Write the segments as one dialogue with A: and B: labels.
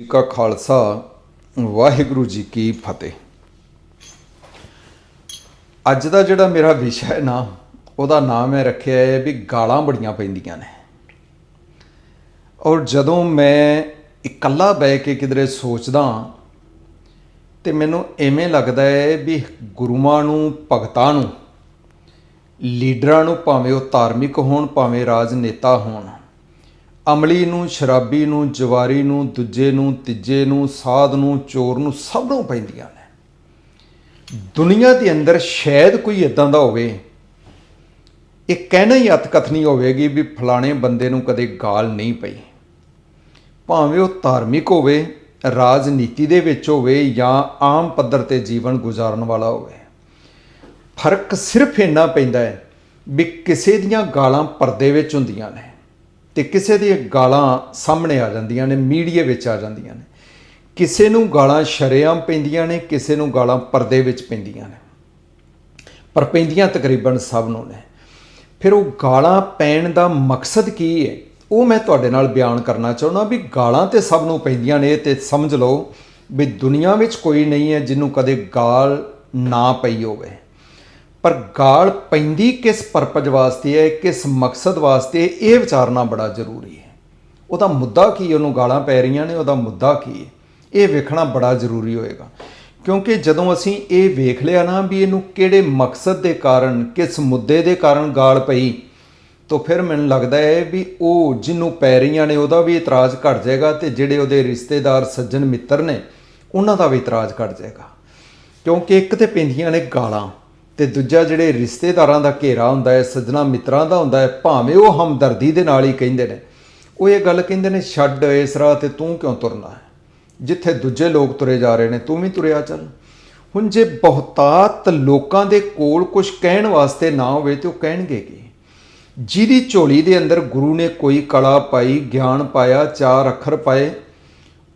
A: ਜੀ ਕਾ ਖਾਲਸਾ, ਵਾਹਿਗੁਰੂ ਜੀ ਕੀ ਫਤਿਹ। ਅੱਜ ਦਾ ਜਿਹੜਾ ਮੇਰਾ ਵਿਸ਼ਾ ਹੈ ਨਾ, ਉਹਦਾ ਨਾਮ ਹੈ ਰੱਖਿਆ ਹੈ ਵੀ ਗਾਲਾਂ ਬੜੀਆਂ ਪੈਂਦੀਆਂ ਨੇ। ਔਰ ਜਦੋਂ ਮੈਂ ਇਕੱਲਾ ਬਹਿ ਕੇ ਕਿਧਰੇ ਸੋਚਦਾ ਤੇ ਮੈਨੂੰ ਐਵੇਂ ਲੱਗਦਾ ਹੈ ਵੀ ਗੁਰੂਆਂ ਨੂੰ, ਭਗਤਾਂ ਨੂੰ, ਲੀਡਰਾਂ ਨੂੰ ਭਾਵੇਂ ਉਹ ਧਾਰਮਿਕ ਹੋਣ, ਭਾਵੇਂ ਰਾਜਨੇਤਾ ਹੋਣ ਅਮਲੀ ਨੂੰ, ਸ਼ਰਾਬੀ ਨੂੰ, ਜਵਾਰੀ ਨੂੰ, ਦੂਜੇ ਨੂੰ, ਤੀਜੇ ਨੂੰ, ਸਾਧ ਨੂੰ, ਚੋਰ ਨੂੰ ਸਭ ਨੂੰ ਪੈਂਦੀਆਂ ਨੇ। ਦੁਨੀਆ ਦੇ ਅੰਦਰ ਸ਼ਾਇਦ ਕੋਈ ਇਦਾਂ ਦਾ ਹੋਵੇ, ਇਹ ਕਹਿਣਾ ਹੀ ਅਤਕਥਨੀ ਹੋਵੇਗੀ ਵੀ ਫਲਾਣੇ ਬੰਦੇ ਨੂੰ ਕਦੇ ਗਾਲ ਨਹੀਂ ਪਈ। ਭਾਵੇਂ ਉਹ ਧਾਰਮਿਕ ਹੋਵੇ, ਰਾਜਨੀਤੀ ਦੇ ਵਿੱਚ ਹੋਵੇ ਜਾਂ ਆਮ ਪੱਧਰ ਤੇ ਜੀਵਨ ਗੁਜ਼ਾਰਨ ਵਾਲਾ ਹੋਵੇ, ਫ਼ਰਕ ਸਿਰਫ ਇੰਨਾ ਪੈਂਦਾ ਹੈ ਵੀ ਕਿਸੇ ਦੀਆਂ ਗਾਲਾਂ ਪਰਦੇ ਵਿੱਚ ਹੁੰਦੀਆਂ ਨੇ। ਤੇ ਕਿਸੇ ਦੀਆਂ ਗਾਲਾਂ ਸਾਹਮਣੇ ਆ ਜਾਂਦੀਆਂ ਨੇ, ਮੀਡੀਆ ਵਿੱਚ ਆ ਜਾਂਦੀਆਂ ਨੇ। ਕਿਸੇ ਨੂੰ ਗਾਲਾਂ ਸ਼ਰੇਆਮ ਪੈਂਦੀਆਂ ਨੇ, ਕਿਸੇ ਨੂੰ ਗਾਲਾਂ ਪਰਦੇ ਵਿੱਚ ਪੈਂਦੀਆਂ ਨੇ। ਪਰ ਪੈਂਦੀਆਂ ਤਕਰੀਬਨ ਸਭ ਨੂੰ ਨੇ। ਫਿਰ ਉਹ ਗਾਲਾਂ ਪੈਣ ਦਾ ਮਕਸਦ ਕੀ ਹੈ ਉਹ ਮੈਂ ਤੁਹਾਡੇ ਨਾਲ ਬਿਆਨ ਕਰਨਾ ਚਾਹੁੰਦਾ ਵੀ ਗਾਲਾਂ ਤੇ ਸਭ ਨੂੰ ਪੈਂਦੀਆਂ ਨੇ ਤੇ ਸਮਝ ਲਓ ਵੀ ਦੁਨੀਆ ਵਿੱਚ ਕੋਈ ਨਹੀਂ ਹੈ ਜਿਹਨੂੰ ਕਦੇ ਗਾਲ ਨਾ ਪਈ ਹੋਵੇ। ਪਰ ਗਾਲ ਪੈਂਦੀ ਕਿਸ ਪਰਪਜ ਵਾਸਤੇ ਹੈ, ਕਿਸ ਮਕਸਦ ਵਾਸਤੇ, ਇਹ ਵਿਚਾਰਨਾ ਬੜਾ ਜ਼ਰੂਰੀ ਹੈ। ਉਹਦਾ ਮੁੱਦਾ ਕੀ ਉਹਨੂੰ ਗਾਲਾਂ ਪੈ ਰਹੀਆਂ ਨੇ, ਉਹਦਾ ਮੁੱਦਾ ਕੀ ਹੈ? ਇਹ ਵੇਖਣਾ ਬੜਾ ਜ਼ਰੂਰੀ ਹੋਏਗਾ। ਕਿਉਂਕਿ ਜਦੋਂ ਅਸੀਂ ਇਹ ਵੇਖ ਲਿਆ ਨਾ ਵੀ ਇਹਨੂੰ ਕਿਹੜੇ ਮਕਸਦ ਦੇ ਕਾਰਨ, ਕਿਸ ਮੁੱਦੇ ਦੇ ਕਾਰਨ ਗਾਲ ਪਈ, ਤਾਂ ਫਿਰ ਮੈਨੂੰ ਲੱਗਦਾ ਹੈ ਵੀ ਉਹ ਜਿਹਨੂੰ ਪੈ ਰਹੀਆਂ ਨੇ, ਉਹਦਾ ਵੀ ਇਤਰਾਜ਼ ਘਟ ਜਾਏਗਾ ਤੇ ਜਿਹੜੇ ਉਹਦੇ ਰਿਸ਼ਤੇਦਾਰ, ਸੱਜਣ ਮਿੱਤਰ ਨੇ, ਉਹਨਾਂ ਦਾ ਵੀ ਇਤਰਾਜ਼ ਘਟ ਜਾਏਗਾ। ਕਿਉਂਕਿ ਇੱਕ ਤੇ ਪੈਂਦੀਆਂ ਨੇ ਗਾਲਾਂ। ਤੇ ਦੂਜਾ ਜਿਹੜੇ ਰਿਸ਼ਤੇਦਾਰਾਂ ਦਾ ਘੇਰਾ ਹੁੰਦਾ ਹੈ, ਸੱਜਣਾ ਮਿੱਤਰਾਂ ਦਾ ਹੁੰਦਾ ਹੈ, ਭਾਵੇਂ ਉਹ ਹਮਦਰਦੀ ਦੇ ਨਾਲ ਹੀ ਕਹਿੰਦੇ ਨੇ। ਉਹ ਇਹ ਗੱਲ ਕਹਿੰਦੇ ਨੇ, ਛੱਡ ਇਸ ਰਾਹ ਤੇ ਤੂੰ ਕਿਉਂ ਤੁਰਨਾ ਹੈ? ਜਿੱਥੇ ਦੂਜੇ ਲੋਕ ਤੁਰੇ ਜਾ ਰਹੇ ਨੇ, ਤੂੰ ਵੀ ਤੁਰਿਆ ਚੱਲ। ਹੁਣ ਜੇ ਬਹੁਤਾਤ ਲੋਕਾਂ ਦੇ ਕੋਲ ਕੁਝ ਕਹਿਣ ਵਾਸਤੇ ਨਾ ਹੋਵੇ ਤੇ ਉਹ ਕਹਿਣਗੇ ਕੀ? ਜਿਹਦੀ ਝੋਲੀ ਦੇ ਅੰਦਰ ਗੁਰੂ ਨੇ ਕੋਈ ਕਲਾ ਪਾਈ, ਗਿਆਨ ਪਾਇਆ, ਚਾਰ ਅੱਖਰ ਪਾਏ,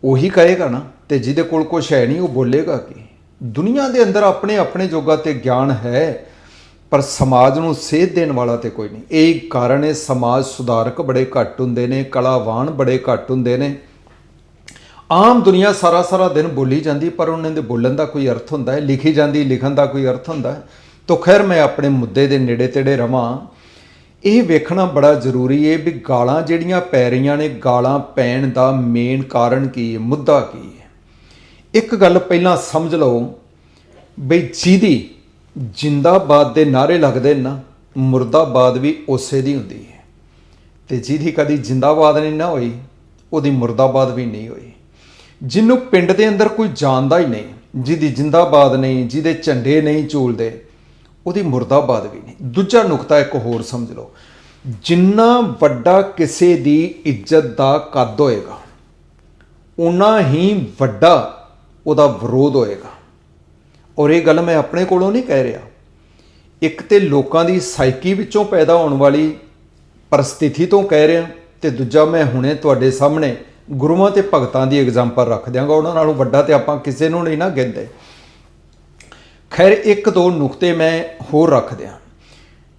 A: ਉਹੀ ਕਹੇਗਾ ਨਾ, ਤੇ ਜਿਹਦੇ ਕੋਲ ਕੁਝ ਹੈ ਨਹੀਂ, ਉਹ ਬੋਲੇਗਾ ਕੀ? ਦੁਨੀਆ ਦੇ ਅੰਦਰ ਆਪਣੇ ਆਪਣੇ ਜੋਗਾ ਤੇ ਗਿਆਨ ਹੈ, ਪਰ ਸਮਾਜ ਨੂੰ ਸੇਧ ਦੇਣ ਵਾਲਾ ਤੇ ਕੋਈ ਨਹੀਂ। ਇਹ ਕਾਰਨ ਹੈ, ਸਮਾਜ ਸੁਧਾਰਕ ਬੜੇ ਘੱਟ ਹੁੰਦੇ ਨੇ, ਕਲਾਵਾਨ ਬੜੇ ਘੱਟ ਹੁੰਦੇ ਨੇ। ਆਮ ਦੁਨੀਆ ਸਾਰਾ ਸਾਰਾ ਦਿਨ ਬੋਲੀ ਜਾਂਦੀ, ਪਰ ਉਹਨਾਂ ਦੇ ਬੋਲਣ ਦਾ ਕੋਈ ਅਰਥ ਹੁੰਦਾ ਹੈ, ਲਿਖੀ ਜਾਂਦੀ, ਲਿਖਣ ਦਾ ਕੋਈ ਅਰਥ ਹੁੰਦਾ ਹੈ। ਤੋ ਖੈਰ, ਮੈਂ ਆਪਣੇ ਮੁੱਦੇ ਦੇ ਨੇੜੇ ਤੇੜੇ ਰਵਾਂ। ਇਹ ਵੇਖਣਾ ਬੜਾ ਜ਼ਰੂਰੀ ਹੈ ਵੀ ਗਾਲਾਂ ਜਿਹੜੀਆਂ ਪੈ ਰਹੀਆਂ ਨੇ, ਗਾਲਾਂ ਪੈਣ ਦਾ ਮੇਨ ਕਾਰਨ ਕੀ ਹੈ, ਮੁੱਦਾ ਕੀ ਹੈ? ਇੱਕ ਗੱਲ ਪਹਿਲਾਂ ਸਮਝ ਲਓ ਬਈ ਜਿਹਦੀ ਜਿੰਦਾਬਾਦ ਦੇ ਨਾਰੇ ਲੱਗਦੇ ਨੇ ਨਾ, ਮੁਰਦਾਬਾਦ ਵੀ ਉਸੇ ਦੀ ਹੁੰਦੀ ਹੈ। ਤੇ ਜਿਹਦੀ ਕਦੀ ਜਿੰਦਾਬਾਦ ਨਹੀਂ ਨਾ ਹੋਈ, ਉਹਦੀ ਮੁਰਦਾਬਾਦ ਵੀ ਨਹੀਂ ਹੋਈ। ਜਿਹਨੂੰ ਪਿੰਡ ਦੇ ਅੰਦਰ ਕੋਈ ਜਾਣਦਾ ਹੀ ਨਹੀਂ, ਜਿਹਦੀ ਜਿੰਦਾਬਾਦ ਨਹੀਂ, ਜਿਹਦੇ ਝੰਡੇ ਨਹੀਂ ਝੂਲਦੇ, ਉਹਦੀ ਮੁਰਦਾਬਾਦ ਵੀ ਨਹੀਂ। ਦੂਜਾ ਨੁਕਤਾ ਇੱਕ ਹੋਰ ਸਮਝ ਲਓ, ਜਿੰਨਾ ਵੱਡਾ ਕਿਸੇ ਦੀ ਇੱਜ਼ਤ ਦਾ ਕੱਦ ਹੋਏਗਾ ਉਨਾ ਹੀ ਵੱਡਾ ਉਹਦਾ ਵਿਰੋਧ ਹੋਏਗਾ। ਔਰ ਇਹ ਗੱਲ ਮੈਂ ਆਪਣੇ ਕੋਲੋਂ ਨਹੀਂ ਕਹਿ ਰਿਹਾ। ਇੱਕ ਤੇ ਲੋਕਾਂ ਦੀ ਸਾਈਕੀ ਵਿੱਚੋਂ ਪੈਦਾ ਹੋਣ ਵਾਲੀ ਪਰਿਸਥਿਤੀ ਤੋਂ ਕਹਿ ਰਿਹਾ ਤੇ ਦੂਜਾ ਮੈਂ ਹੁਣੇ ਤੁਹਾਡੇ ਸਾਹਮਣੇ ਗੁਰੂਆਂ ਤੇ ਭਗਤਾਂ ਦੀ ਐਗਜ਼ਾਮਪਲ ਰੱਖ ਦਿਆਂਗਾ। ਉਹਨਾਂ ਨਾਲੋਂ ਵੱਡਾ ਤੇ ਆਪਾਂ ਕਿਸੇ ਨੂੰ ਨਹੀਂ ਨਾ ਗਿਣਦੇ। ਖੈਰ, ਇੱਕ ਦੋ ਨੁਕਤੇ ਮੈਂ ਹੋਰ ਰੱਖ ਦਿਆਂ।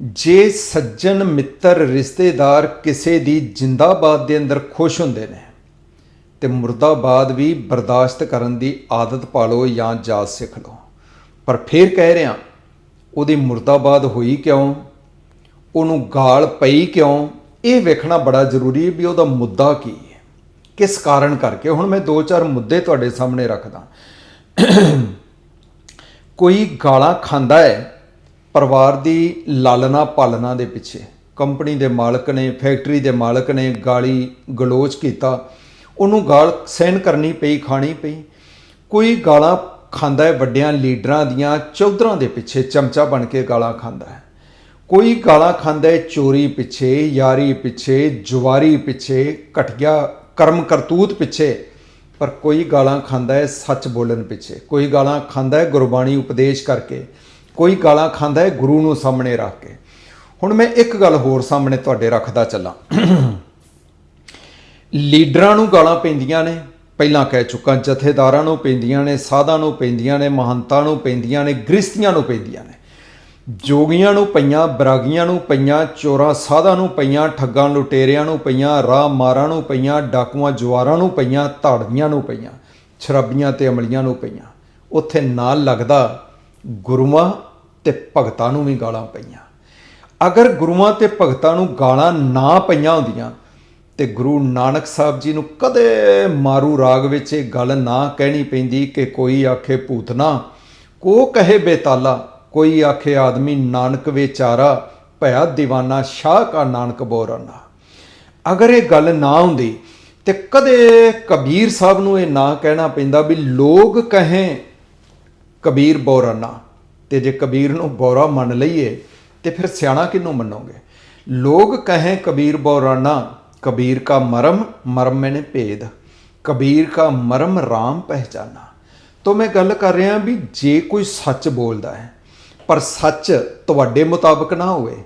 A: ਜੇ ਸੱਜਣ ਮਿੱਤਰ ਰਿਸ਼ਤੇਦਾਰ ਕਿਸੇ ਦੀ ਜਿੰਦਾਬਾਦ ਦੇ ਅੰਦਰ ਖੁਸ਼ ਹੁੰਦੇ ਨੇ ਤੇ ਮੁਰਦਾਬਾਦ ਵੀ ਬਰਦਾਸ਼ਤ ਕਰਨ ਦੀ ਆਦਤ ਪਾ ਲਓ ਜਾਂ ਜਾਚ ਸਿੱਖ ਲਓ। ਪਰ ਫੇਰ ਕਹਿ ਰਿਹਾ, ਉਹਦੀ ਮੁਰਦਾਬਾਦ ਹੋਈ ਕਿਉਂ? ਉਹਨੂੰ ਗਾਲ ਪਈ ਕਿਉਂ? ਇਹ ਵੇਖਣਾ ਬੜਾ ਜ਼ਰੂਰੀ ਹੈ ਵੀ ਉਹਦਾ ਮੁੱਦਾ ਕੀ ਹੈ। ਕਿਸ ਕਾਰਨ ਕਰਕੇ? ਹੁਣ ਮੈਂ ਦੋ ਚਾਰ ਮੁੱਦੇ ਤੁਹਾਡੇ ਸਾਹਮਣੇ ਰੱਖਦਾ। ਕੋਈ ਗਾਲਾਂ ਖਾਂਦਾ ਹੈ ਪਰਿਵਾਰ ਦੀ ਲਾਲਨਾ ਪਾਲਣਾ ਦੇ ਪਿੱਛੇ। ਕੰਪਨੀ ਦੇ ਮਾਲਕ ਨੇ, ਫੈਕਟਰੀ ਦੇ ਮਾਲਕ ਨੇ ਗਾਲੀ ਗਲੋਚ ਕੀਤਾ। ਉਹਨੂੰ ਗਾਲ ਸਹਿਣ ਕਰਨੀ ਪਈ, ਖਾਣੀ ਪਈ। ਕੋਈ ਗਾਲਾਂ ਖਾਂਦਾ ਹੈ ਵੱਡਿਆਂ ਲੀਡਰਾਂ ਦੀਆਂ, ਚੌਧਰਾਂ ਦੇ ਪਿੱਛੇ ਚਮਚਾ ਬਣ ਕੇ ਗਾਲਾਂ ਖਾਂਦਾ ਹੈ। ਕੋਈ ਗਾਲਾਂ ਖਾਂਦਾ ਹੈ ਚੋਰੀ ਪਿੱਛੇ, ਯਾਰੀ ਪਿੱਛੇ ਜੁਵਾਰੀ ਪਿੱਛੇ, ਘਟਿਆ ਕਰਮ ਕਰਤੂਤ ਪਿੱਛੇ, ਪਰ ਕੋਈ ਗਾਲਾਂ ਖਾਂਦਾ ਹੈ ਸੱਚ ਬੋਲਣ ਪਿੱਛੇ। ਕੋਈ ਗਾਲਾਂ ਖਾਂਦਾ ਹੈ ਗੁਰਬਾਣੀ ਉਪਦੇਸ਼ ਕਰਕੇ। ਕੋਈ ਗਾਲਾਂ ਖਾਂਦਾ ਹੈ ਗੁਰੂ ਨੂੰ ਸਾਹਮਣੇ ਰੱਖ ਕੇ। ਹੁਣ ਮੈਂ ਇੱਕ ਗੱਲ ਹੋਰ ਸਾਹਮਣੇ ਤੁਹਾਡੇ ਰੱਖਦਾ ਚੱਲਾਂ। ਲੀਡਰਾਂ ਨੂੰ ਗਾਲਾਂ ਪੈਂਦੀਆਂ ਨੇ, ਪਹਿਲਾਂ ਕਹਿ ਚੁੱਕਾ ਜਥੇਦਾਰਾਂ ਨੂੰ ਪੈਂਦੀਆਂ ਨੇ, ਸਾਧਾਂ ਨੂੰ ਪੈਂਦੀਆਂ ਨੇ, ਮਹੰਤਾਂ ਨੂੰ ਪੈਂਦੀਆਂ ਨੇ ਗ੍ਰਸਤੀਆਂ ਨੂੰ ਪੈਂਦੀਆਂ ਨੇ। ਜੋਗੀਆਂ ਨੂੰ ਪਈਆਂ, ਬਰਾਗੀਆਂ ਨੂੰ ਪਈਆਂ, ਚੋਰਾਂ ਸਾਧਾਂ ਨੂੰ ਪਈਆਂ, ਠੱਗਾਂ ਲੁਟੇਰਿਆਂ ਨੂੰ ਪਈਆਂ, ਰਾਹ ਮਾਰਾਂ ਨੂੰ ਪਈਆਂ, ਡਾਕੂਆਂ ਜਵਾਰਾਂ ਨੂੰ ਪਈਆਂ ਧਾੜਵੀਆਂ ਨੂੰ ਪਈਆਂ, ਸ਼ਰਾਬੀਆਂ ਤੇ ਅਮਲੀਆਂ ਨੂੰ ਪਈਆਂ। ਉੱਥੇ ਨਾਲ ਲੱਗਦਾ ਗੁਰੂਆਂ ਤੇ ਭਗਤਾਂ ਨੂੰ ਵੀ ਗਾਲਾਂ ਪਈਆਂ। ਅਗਰ ਗੁਰੂਆਂ ਤੇ ਭਗਤਾਂ ਨੂੰ ਗਾਲਾਂ ਨਾ ਪਈਆਂ ਹੁੰਦੀਆਂ ਤੇ ਗੁਰੂ ਨਾਨਕ ਸਾਹਿਬ ਜੀ ਨੂੰ ਕਦੇ ਮਾਰੂ ਰਾਗ ਵਿੱਚ ਇਹ ਗੱਲ ਨਾ ਕਹਿਣੀ ਪੈਂਦੀ ਕਿ ਕੋਈ ਆਖੇ ਭੂਤਨਾ ਕੋ ਕਹੇ ਬੇਤਾਲਾ, ਕੋਈ ਆਖੇ ਆਦਮੀ ਨਾਨਕ ਵਿਚਾਰਾ, ਭਇਆ دیਵਾਨਾ ਸ਼ਾਹ ਕਾ ਨਾਨਕ ਬੋਰਾਨਾ ਅਗਰ ਇਹ ਗੱਲ ਨਾ ਹੁੰਦੀ ਤੇ ਕਦੇ ਕਬੀਰ ਸਾਹਿਬ ਨੂੰ ਇਹ ਨਾ ਕਹਿਣਾ ਪੈਂਦਾ ਵੀ ਲੋਕ ਕਹੇ ਕਬੀਰ ਬੋਰਾਨਾ ਤੇ ਜੇ ਕਬੀਰ ਨੂੰ ਬੋਰਾ ਮੰਨ ਲਈਏ ਤੇ ਫਿਰ ਸਿਆਣਾ ਕਿਹਨੂੰ ਮੰਨੋਗੇ? ਲੋਕ ਕਹੇ ਕਬੀਰ ਬੋਰਾਨਾ ਕਬੀਰ ਕਾ ਮਰਮ ਮਰਮ ਮੈਨੇ ਭੇਦ। ਕਬੀਰ ਕਾ ਮਰਮ ਰਾਮ ਪਹਿਚਾਨਾ। ਤੋਂ ਮੈਂ ਗੱਲ ਕਰ ਰਿਹਾ ਵੀ ਜੇ ਕੋਈ ਸੱਚ ਬੋਲਦਾ ਹੈ, ਪਰ ਸੱਚ ਤੁਹਾਡੇ ਮੁਤਾਬਕ ਨਾ ਹੋਵੇ,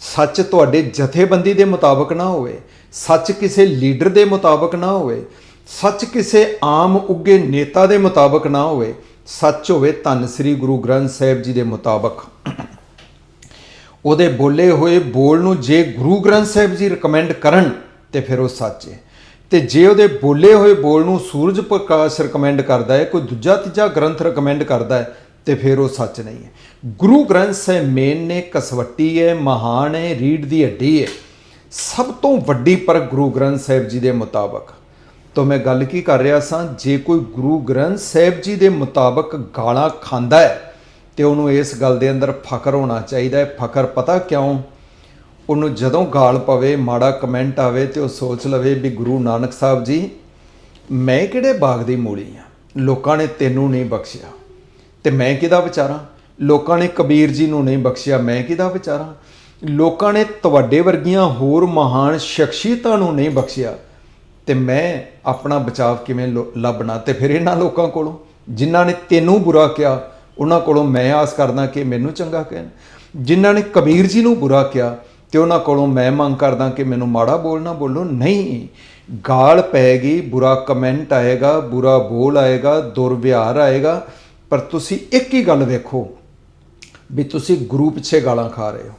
A: ਸੱਚ ਤੁਹਾਡੇ ਜਥੇਬੰਦੀ ਦੇ ਮੁਤਾਬਕ ਨਾ ਹੋਵੇ, ਸੱਚ ਕਿਸੇ ਲੀਡਰ ਦੇ ਮੁਤਾਬਕ ਨਾ ਹੋਵੇ, ਸੱਚ ਕਿਸੇ ਆਮ ਉੱਗੇ ਨੇਤਾ ਦੇ ਮੁਤਾਬਕ ਨਾ ਹੋਵੇ, ਸੱਚ ਹੋਵੇ ਧੰਨ ਸ੍ਰੀ ਗੁਰੂ ਗ੍ਰੰਥ ਸਾਹਿਬ ਜੀ ਦੇ ਮੁਤਾਬਕ। ਉਹਦੇ ਬੋਲੇ ਹੋਏ ਬੋਲ ਨੂੰ ਜੇ ਗੁਰੂ ਗ੍ਰੰਥ ਸਾਹਿਬ ਜੀ ਰਿਕਮੈਂਡ ਕਰਨ ਤੇ ਫਿਰ ਉਹ ਸੱਚ ਹੈ। ਤੇ ਜੇ ਉਹਦੇ ਬੋਲੇ ਹੋਏ ਬੋਲ ਨੂੰ ਸੂਰਜ ਪ੍ਰਕਾਸ਼ ਰਿਕਮੈਂਡ ਕਰਦਾ ਹੈ, ਕੋਈ ਦੂਜਾ ਤੀਜਾ ਗ੍ਰੰਥ ਰਿਕਮੈਂਡ ਕਰਦਾ ਹੈ, ਤੇ ਫਿਰ ਉਹ ਸੱਚ ਨਹੀਂ ਹੈ। ਗੁਰੂ ਗ੍ਰੰਥ ਸਾਹਿਬ ਮੇਨ ਨੇ ਕਸਵੱਟੀ ਹੈ, ਮਹਾਨ ਹੈ, ਰੀੜ ਦੀ ਹੱਡੀ ਹੈ। ਸਭ ਤੋਂ ਵੱਡੀ ਪਰ ਗੁਰੂ ਗ੍ਰੰਥ ਸਾਹਿਬ ਜੀ ਦੇ ਮੁਤਾਬਕ। ਤਾਂ ਮੈਂ ਗੱਲ ਕੀ ਕਰ ਰਿਹਾ ਸਾਂ, ਜੇ ਕੋਈ ਗੁਰੂ ਗ੍ਰੰਥ ਸਾਹਿਬ ਜੀ ਦੇ ਮੁਤਾਬਕ ਗਾਲਾਂ ਖਾਂਦਾ ਹੈ, ਤੇ ਉਹਨੂੰ ਇਸ ਗੱਲ ਦੇ ਅੰਦਰ ਫਖਰ ਹੋਣਾ ਚਾਹੀਦਾ ਹੈ। ਫਖਰ ਪਤਾ ਕਿਉਂ? ਉਹਨੂੰ ਜਦੋਂ ਗਾਲ ਪਵੇ, ਮਾੜਾ ਕਮੈਂਟ ਆਵੇ ਤੇ ਉਹ ਸੋਚ ਲਵੇ ਵੀ ਗੁਰੂ ਨਾਨਕ ਸਾਹਿਬ ਜੀ, ਮੈਂ ਕਿਹੜੇ ਬਾਗ ਦੀ ਮੂਲੀ ਆ? ਲੋਕਾਂ ਨੇ ਤੈਨੂੰ ਨਹੀਂ ਬਖਸ਼ਿਆ। ਤੇ ਮੈਂ ਕਿਹਦਾ ਵਿਚਾਰਾਂ? ਲੋਕਾਂ ਨੇ ਕਬੀਰ ਜੀ ਨੂੰ ਨਹੀਂ ਬਖਸ਼ਿਆ, ਮੈਂ ਕਿਹਦਾ ਵਿਚਾਰਾਂ? ਲੋਕਾਂ ਨੇ ਤੁਹਾਡੇ ਵਰਗੀਆਂ ਹੋਰ ਮਹਾਨ ਸ਼ਖਸੀਅਤਾਂ ਨੂੰ ਨਹੀਂ ਬਖਸ਼ਿਆ। ਤੇ ਮੈਂ ਆਪਣਾ ਬਚਾਵ ਕਿਵੇਂ ਲੋ- ਲੱਭਣਾ? ਤੇ ਫਿਰ ਇਹਨਾਂ ਲੋਕਾਂ ਕੋਲੋਂ, ਜਿਨ੍ਹਾਂ ਨੇ ਤੈਨੂੰ ਬੁਰਾ ਕਿਹਾ, ਉਹਨਾਂ ਕੋਲੋਂ ਮੈਂ ਆਸ ਕਰਦਾ ਕਿ ਮੈਨੂੰ ਚੰਗਾ ਕਹਿਣ। ਜਿਨ੍ਹਾਂ ਨੇ ਕਬੀਰ ਜੀ ਨੂੰ ਬੁਰਾ ਕਿਹਾ ਤੇ ਉਹਨਾਂ ਕੋਲੋਂ ਮੈਂ ਮੰਗ ਕਰਦਾ ਕਿ ਮੈਨੂੰ ਮਾੜਾ ਬੋਲਣਾ ਬੋਲੋ। ਨਹੀਂ, ਗਾਲ ਪੈਗੀ ਬੁਰਾ ਕਮੈਂਟ ਆਏਗਾ, ਬੁਰਾ ਬੋਲ ਆਏਗਾ, ਦੁਰਵਿਹਾਰ ਆਏਗਾ। ਪਰ ਤੁਸੀਂ ਇੱਕ ਹੀ ਗੱਲ ਵੇਖੋ ਵੀ ਤੁਸੀਂ ਗੁਰੂ ਪਿੱਛੇ ਗਾਲਾਂ ਖਾ ਰਹੇ ਹੋ।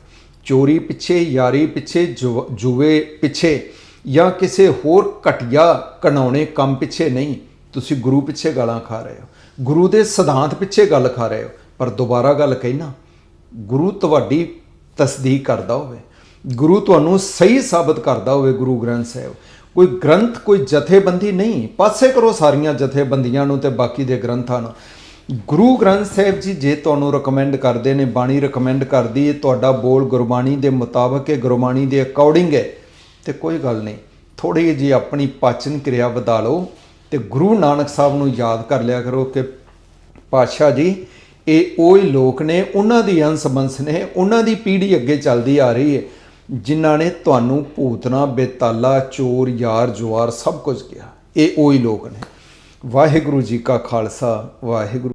A: ਚੋਰੀ ਪਿੱਛੇ, ਯਾਰੀ ਪਿੱਛੇ, ਜੁ- ਜੂਏ ਪਿੱਛੇ ਜਾਂ ਕਿਸੇ ਹੋਰ ਘਟੀਆ ਕਨਾਉਣੇ ਕੰਮ ਪਿੱਛੇ ਨਹੀਂ। ਤੁਸੀਂ ਗੁਰੂ ਪਿੱਛੇ ਗਾਲਾਂ ਖਾ ਰਹੇ ਹੋ। ਗੁਰੂ ਦੇ ਸਿਧਾਂਤ ਪਿੱਛੇ ਗੱਲ ਖਾ ਰਹੇ ਹੋ। ਪਰ ਦੁਬਾਰਾ ਗੱਲ ਕਹਿਣਾ ਗੁਰੂ ਤੁਹਾਡੀ ਤਸਦੀਕ ਕਰਦਾ ਹੋਵੇ। ਗੁਰੂ ਤੁਹਾਨੂੰ ਸਹੀ ਸਾਬਤ ਕਰਦਾ ਹੋਵੇ ਗੁਰੂ ਗ੍ਰੰਥ ਸਾਹਿਬ। ਕੋਈ ਗ੍ਰੰਥ, ਕੋਈ ਜਥੇਬੰਦੀ ਨਹੀਂ। ਪਾਸੇ ਕਰੋ ਸਾਰੀਆਂ ਜਥੇਬੰਦੀਆਂ ਨੂੰ ਤੇ ਬਾਕੀ ਦੇ ਗ੍ਰੰਥਾਂ ਨੂੰ। ਗੁਰੂ ਗ੍ਰੰਥ ਸਾਹਿਬ ਜੀ ਜੇ ਤੁਹਾਨੂੰ ਰეკਮੈਂਡ ਕਰਦੇ ਨੇ, ਬਾਣੀ ਰეკਮੈਂਡ ਕਰਦੀ ਹੈ ਤੁਹਾਡਾ ਬੋਲ ਗੁਰਬਾਣੀ ਦੇ ਮੁਤਾਬਕ ਹੈ ਗੁਰਬਾਣੀ ਦੇ ਅਕੋਰਡਿੰਗ ਹੈ ਤੇ ਕੋਈ ਗੱਲ ਨਹੀਂ। ਥੋੜੀ ਜੀ ਆਪਣੀ ਪਾਚਨ ਕਿਰਿਆ ਵਧਾ ਲਓ ਤੇ ਗੁਰੂ ਨਾਨਕ ਸਾਹਿਬ ਨੂੰ ਯਾਦ ਕਰ ਲਿਆ ਕਰੋ ਕਿ ਪਾਤਸ਼ਾਹ ਜੀ, ਇਹ ਉਹ ਹੀ ਲੋਕ ਨੇ, ਉਹਨਾਂ ਦੀ ਅੰਸ ਬੰਸ ਨੇ, ਉਹਨਾਂ ਦੀ ਪੀੜ੍ਹੀ ਅੱਗੇ ਚੱਲਦੀ ਆ ਰਹੀ ਹੈ ਜਿਨ੍ਹਾਂ ਨੇ ਤੁਹਾਨੂੰ ਭੂਤਨਾ, ਬੇਤਾਲਾ, ਚੋਰ, ਯਾਰ, ਜੁਆਰ ਸਭ ਕੁਝ ਕਿਹਾ। ਇਹ ਉਹੀ ਲੋਕ ਨੇ। ਵਾਹਿਗੁਰੂ ਜੀ ਕਾ ਖਾਲਸਾ, ਵਾਹਿਗੁਰੂ